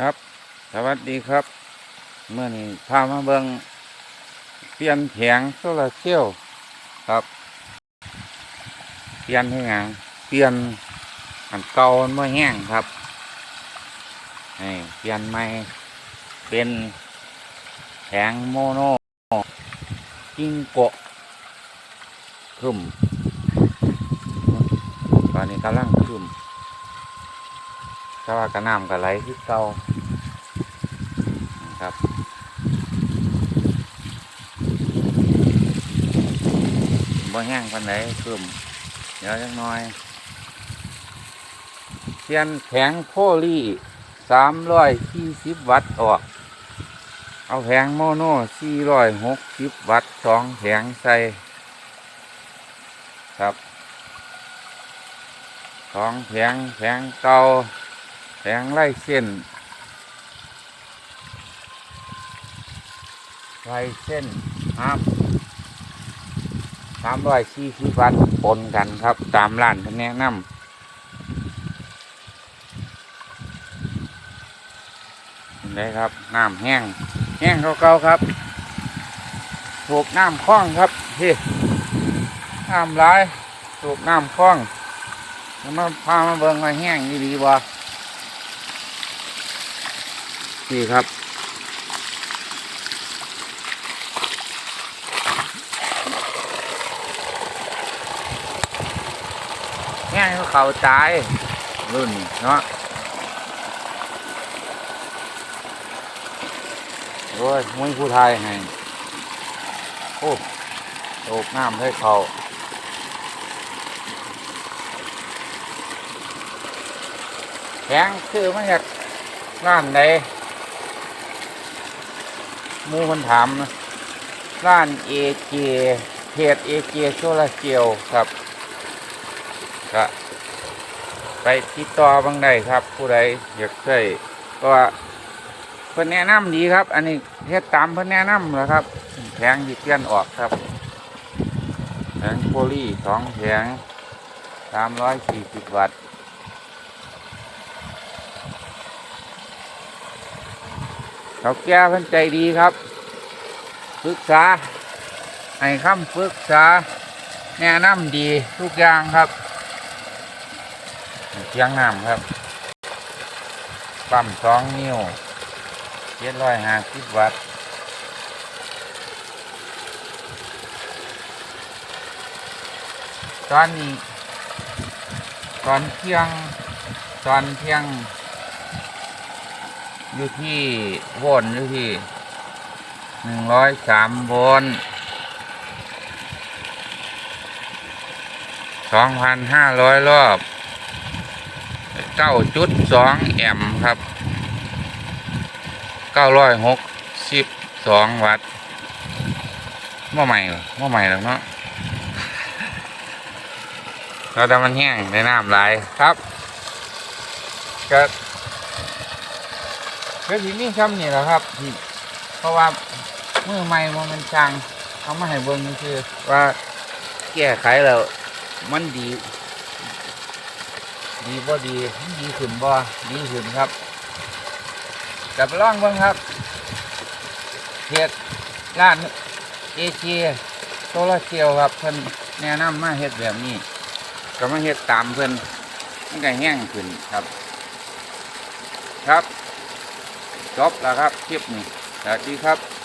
ครับ สวัสดีครับเมื่อนี้พามาเบิงเปลี่ยนแผงโซลาเซลล์ครับ เปลี่ยนให้หยังเปลี่ยนอันเก่ามันไม่แห้งครับนี่เปลี่ยนใหม่เป็นแผงโมโนกิ้งโกะขึ้นตอนนี้กำลังขึ้น ถ้าว่ากระน้ำกระไหลคือเก่าครับบ่แห้งปันไหนเพิ่มเดี๋ยวจักหน่อยเทียนแผงโพลีสามร้อยสี่สิบวัตต์ออก เอาแผงโมโนสี่ร้อยหกสิบวัตต์สองแผงใส่ครับสองแผงแผงเก่า แผงไล่เส้นไล่เส้นครับสามร้อยสี่สิบวัตปนกันครับ ตามร้านเขาแนะนำได้ครับน้ำแห้ง แห้งเก่าๆครับสูบน้ำคล้องครับพี่น้ำร้ายสูบน้ำคล้องแล้วมาพามาเบิ่งว่าแห้งดีๆบ่ นี่ครับ ง่เขาเขาตายรุ่นเนาะโอ้ยมุ้ยผู้ไทยให้โอ้โตกน้ำให้เขาแข็งคือมาจากร้านใดห มูคนถามนะร้านเอเจเพจเอเจโซลาเซลลครับก็ไปติดต่อบางได้ครับ ผู้ใดอยากใช้ก็เพิ่อนแนะนำดีครับ อันนี้เฮ็ดตามเพิ่อนแนะนำแหล้วครับแผงที่เลี่ยนออกครับแผงโพลีสองแผงสามร้อยสี่สิบวัตต์ เขาแก้เพิ่นใจดีครับปรึกษาให้คำปรึกษาแนะนำดีทุกอย่างครับเชียงน้ำครับ ปั๊มสองนิ้วเจ็ดร้อยห้าสิบวัตต์ตอนนี้ตอนเที่ยงตอนเที่ยง อยู่ที่โวลต์อยู่ที่หนึ่งร้อยสามโวลต์สองพันห้าร้อยรอบเก้าจุดสองแอมป์ครับเก้าร้อยหกสิบสองวัตต์ว่าใหม่เหรอว่าใหม่หรอเนาะเราแต่มันแห้งในน้ำลายครับก็ ก็ที่นี้ซ้ำนี่แหละครับที่เพราะว่ามือใหม่ว่ามันช่างเขามาให้เบิ่งคือว่าแก้ไขแล้วมันดี ดีบ่ดีดีขึ้นบ่ดีขึ้นครับกับไปลองเบิ่งครับเพจร้านเอเจโซลาเซลล์ครับเพิ่นแนะนำมาเฮ็ดแบบนี้ ก็มาเฮ็ดตามเพิ่นมันก็แห้งขึ้นครับ ครับ จบแล้วครับคลิปนี้สวัสดีครับ